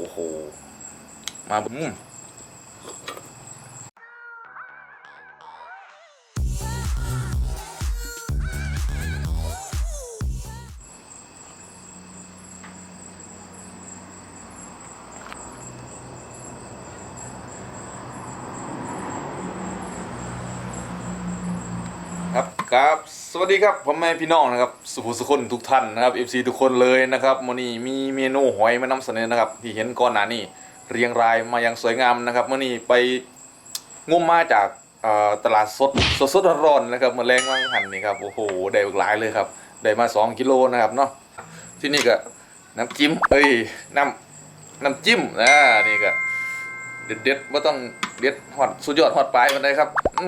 โอ้โห มาบุ้ม วัสดีครับผมแม่พี่น้องนะครับสุภุสุคนทุกท่านนะครับ FC ทุกคนเลยนะครับวันนี้มีเมนูหอยมานำเสนอนะครับ ที่เห็นก่อนหน้านี้เรียงรายมาอย่างสวยงามนะครับวันนี้ไปงมมาจากตลาดสดสดสดร้อนนะครับมาแรงว่างหันนี่ครับโอ้โหได้หลายเลยครับได้มา 2 กิโลนะครับเนาะที่นี่ก็น้ำจิ้มเอ้ยน้ำน้ำจิ้มนะนี่ก็เด็ดเด็ดๆว่าต้องเด็ดฮอดสุดยอดฮอดปลายมันได้ครับอื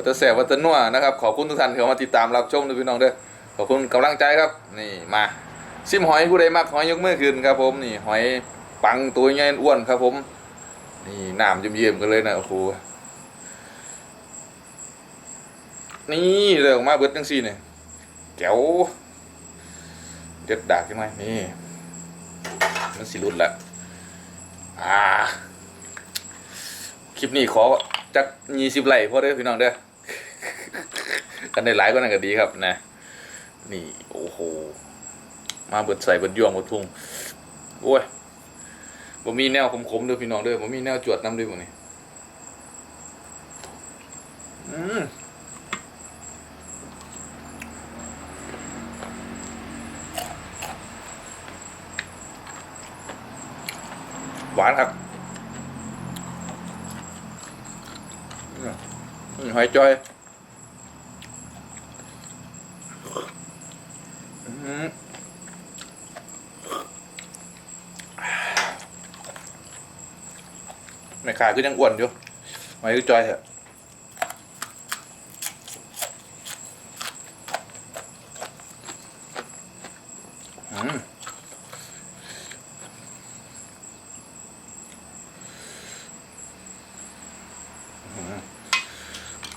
วัตแสบวัตนัวนะครับ ขอบคุณทุกท่านที่เข้ามาติดตามรับชมด้วยพี่น้องเด้อขอบคุณกำลังใจครับ นี่มาซิมหอยผู้ใดมักหอยยกมือขึ้นครับผมนี่หอยปังตัวใหญ่อ้วนครับผม นี่น้ำเยี่ยมๆกันเลยนะโอ้โหนี่เลยออกมาเบิดจังซี่เนี่ยแจ๋วเด็ดดากใช่ไหมนี่ มันสิรุดละอ่า คลิปนี้ขอจักยี่สิบไหลค์พอเด้อพี่น้องเด้อ กันได้หลายก็นั่นก็ดีครับนะ นี่โอ้โห มาเบิดใส่เบิดย่วงเบิดทุ่งโอ้ยผมมีแนวคมๆด้อพี่น้องด้อผมมีแนวจวดน้ำด้วยพวกนี้อืมหวานครับหอยจอยอืม ไม่ขาคือยังอ้วนอยู่หอยจอยเหรอะ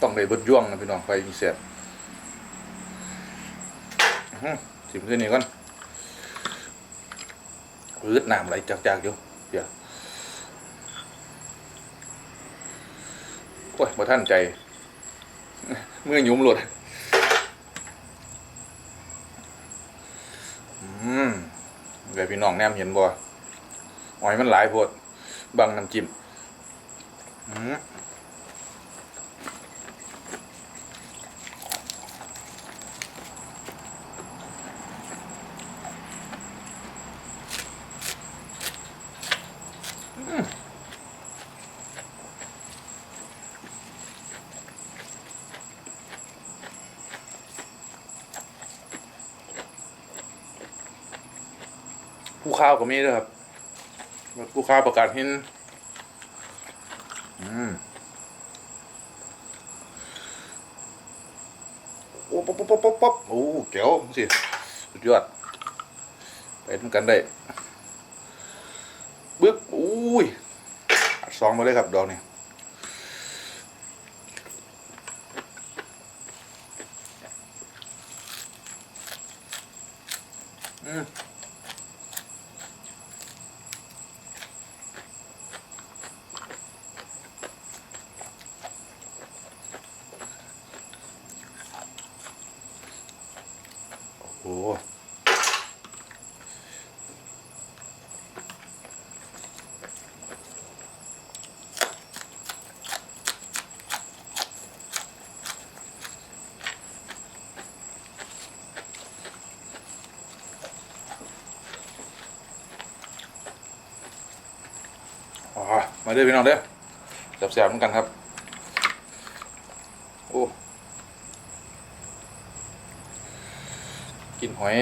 ต้องได้บดย่วงนะพี่น้องไฟมีเสียบอื้อหือสิมขึ้นนี่ก่อนรืดน้ำไหลจากๆอยู่เดี๋ยว อ้ยบ่ท่านใจมือหยุ่มหลุดอืมเดี๋ยวพี่น้องแนมเห็นบ่หอยมันหลายโพดบังน้ำจิ้มอืม ผู้ ข้าวก็มีด้วยครับผู้ข้าวประกาศหินอืมโอ้ป๊อปป๊อปป๊อปป๊อปป๊อปโอ้เก๋วสิสุดยอดไปทำกันได้บึ๊บอุ้ยอัดซองมาเลยครับดอกนี่อืม โอ้โหอ๋อมาเด้อพี่น้องเด้อแซ่บๆเหมือนกันครับ โอ้ กินหอย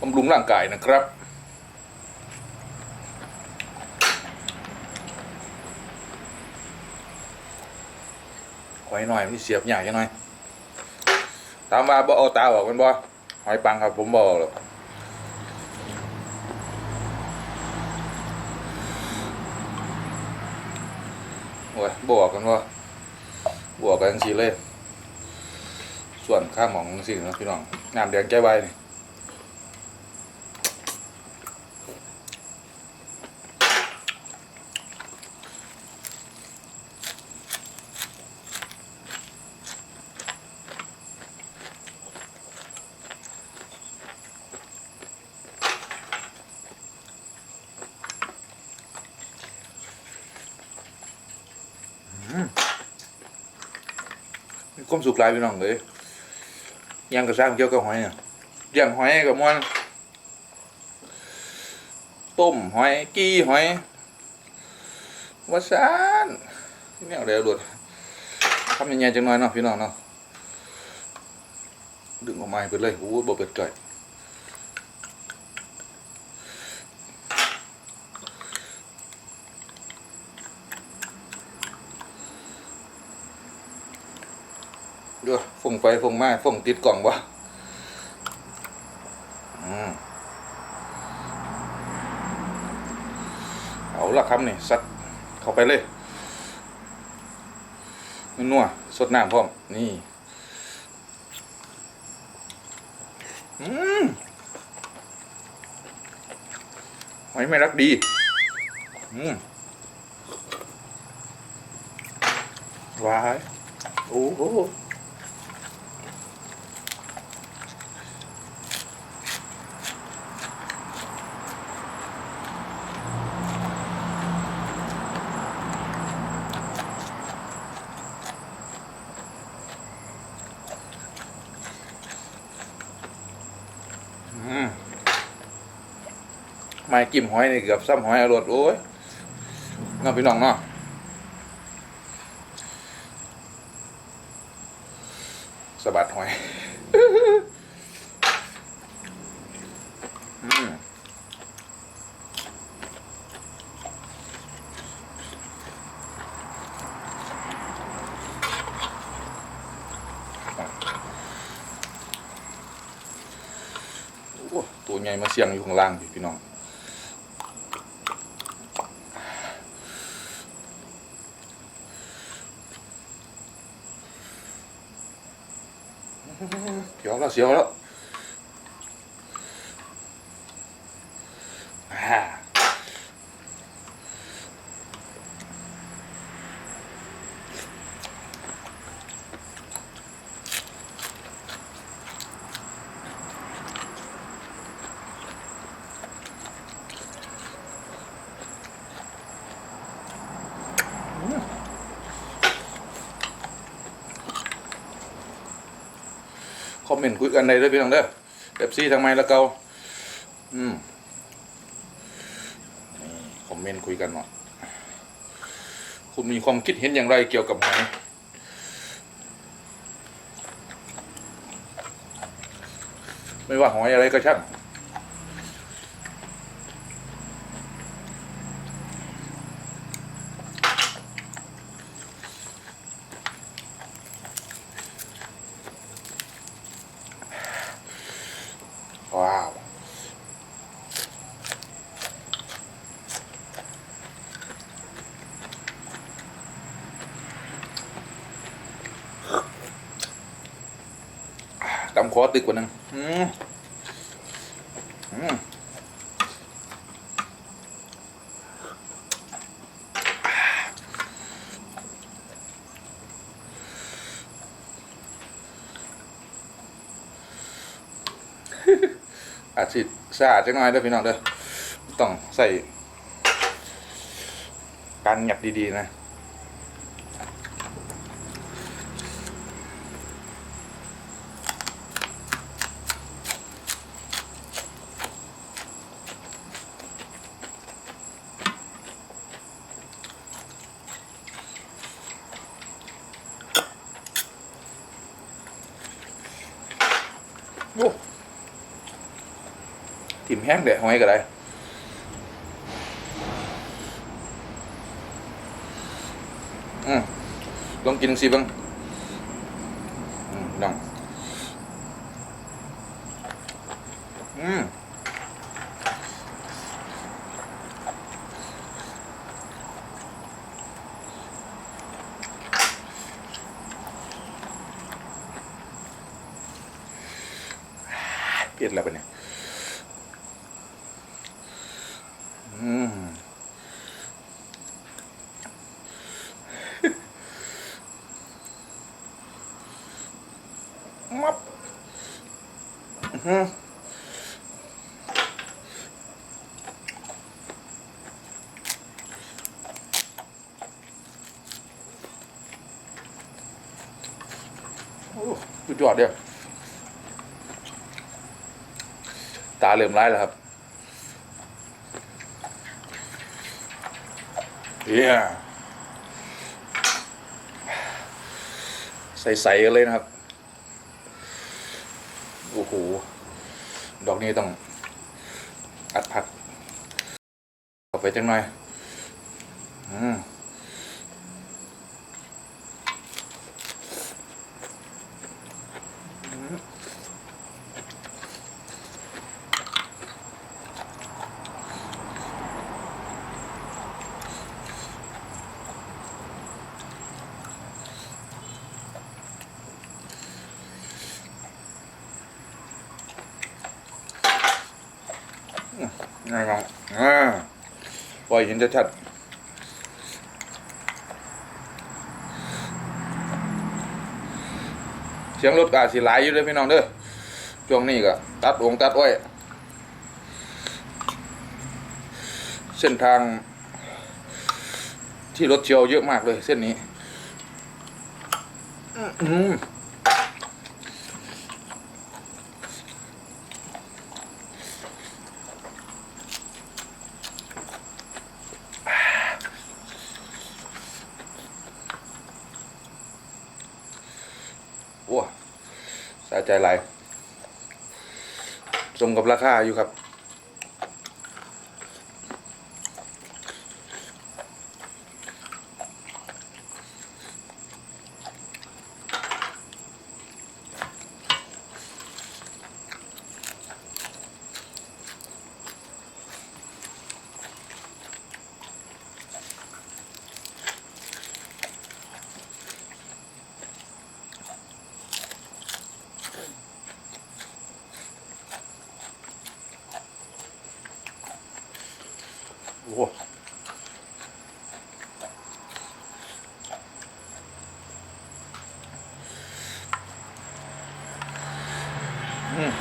บำรุงร่างกายนะครับ หอยหน่อยมันเสียบใหญ่ยังไงถามว่าบ่เอาตาออกมันบ่หอยปังครับผมบ่เอาหรอกโอ้ยบออกกันว่าบออกกันจังซี่เลย ส่วนข้าวหมองสิ่งนะพี่น้องงามแดงแก้ไว้นี่มีความสุกหลายพี่น้องเลย ยังกระซ้างเกี่ยวกับหอยเนี่ยเลี้ยงหอยกับมันต้มหอยกี้หอยวัสานนี่เอาเดี๋ยวดูดทำยังไงจังหน่อยเนาะพี่น้องเนาะดึงออกมาให้เปิดเลยโอ้ยบ่เปิดก่อย ดูฟงไฟฟงไม้ฟงติดกล่องวะเอาละครับนี่สัดเข้าไปเลยนัวๆสดน้ำพร้อม นี่ อืมหอยไม่รักดี อืมวาย โอ้โหอืม ไม่กิ่มหอยนี่เกือบซ้ำหอยอรดโอ้ยน้องพี่น้องเนาะสะบัดหอยตัวใหญ่มาเสียงอยู่ข้างล่างพี่พี่น้อง เสียวแล้วเสียวแล้วอ่า คอมเมนต์คุยกันได้เลยพี่น้องเด้อเบบซี่ทางไมละเกาอืมนี่คอมเมนต์คุยกันเนาะคุณมีความคิดเห็นอย่างไรเกี่ยวกับหอยไม่ว่าหอยอะไรก็ช่างว้าว ตำ คอตึกกว่านึงอืมอืมอาจสิสะอาดจังหน่อยเด้อพี่น้องเด้อต้องใส่การหยับดีๆนะ โอ้ ถิ่มแห้งเด็ดหอยก็ได้อืมลองกินสิบ้างอืมลองอืมเปลี่ยนแล้วปะเนี่ยอืม มับอื้อหือ สุดยอดเดียวตาเหลื่อมร้ายแล้วครับเฮียใสๆกันเลยนะครับ โอ้โห ดอกนี้ต้อง อัดผักเอาไปจังหน่อย อืม ง่ายครับอ่าป ล่อยเห็นชัดๆเสียงรถกาสีหลายอยู่เลยพี่น้องเด้อช่วงนี้ก็ตัดองตัดอ้อยเส้นทางที่รถเชียวเยอะมากเลยเส้นนี้ อืม ใจหลายสมกับราคาอยู่ครับ โอ้อืม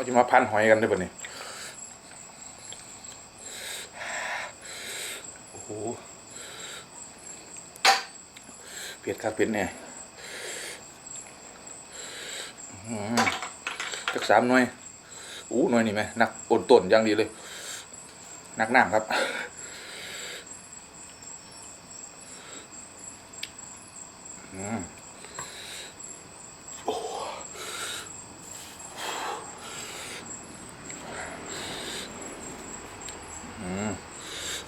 เขาจะมาพันหอยกันได้ป่ะนี่โอ้โหเผ็ดครับเผ็ดเนี่ยหือจักสามหน่วยอู้หน่วยนี่ไหมหนักอ่อนต้นอย่างดีเลยหนักน้ำครับอืมโอ้อืม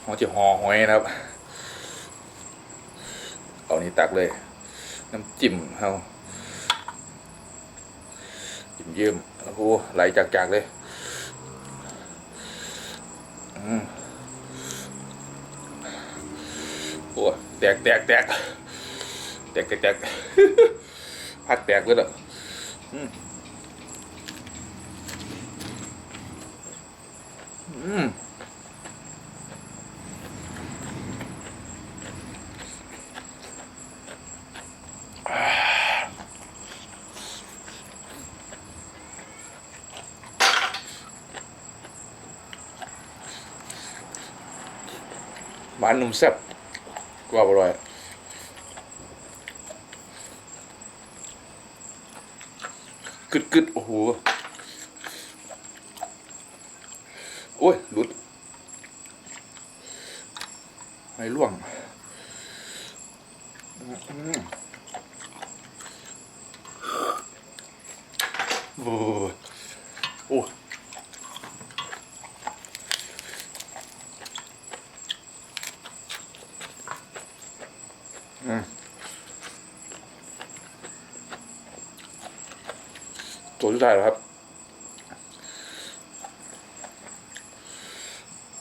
หัว จะห่อหอยนะครับ เอานี่ตักเลย น้ำจิ้มเอาจิ้มเยี่ยมโอ้โหไหลจากๆเลย อืมโอ้แตกแตกแตกแตกแตกแตกพักแตกเลยเหรออืม หวานนุ่มแซ่บกรอบอร่อยกึดกึดโอ้โหโอ้ยหลุดไม่ล่วงโอ้ยโอ้ย อืม ตัวสุดท้ายแล้วครับ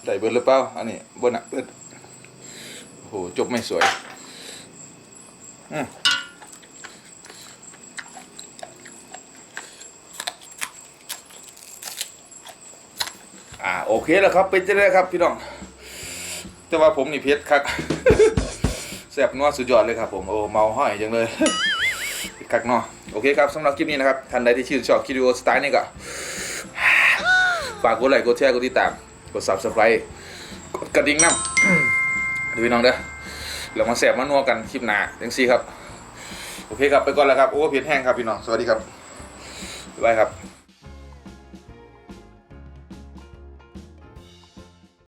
ได้เบิร์ดหรือเปล่า อันนี้เบิร์ดอะเบิร์ดโอ้โห จบไม่สวย อืมอ่าโอเคแล้วครับเป็นจะได้ครับพี่น้อง แต่ว่าผมนี่เพชรครับแซ่บนัวสุดยอดเลยครับผม โอ้เมาห้อยจังเลยคักเนาะ โอเคครับสำหรับคลิปนี้นะครับท่านใดที่ชื่นชอบคลิปวิดีโอสไตล์นี้ก็ฝากกดไลค์กดแชร์กดติดตาม กด subscribe กดกระดิ่งน้ำดูพี่น้องเด้อเรามาแสบมานัวกันคลิปหน้าจังซี่ครับ โอเคครับไปก่อนแล้วครับ โอ้เพียนแห้งครับพี่น้อง สวัสดีครับบ๊ายบายครับ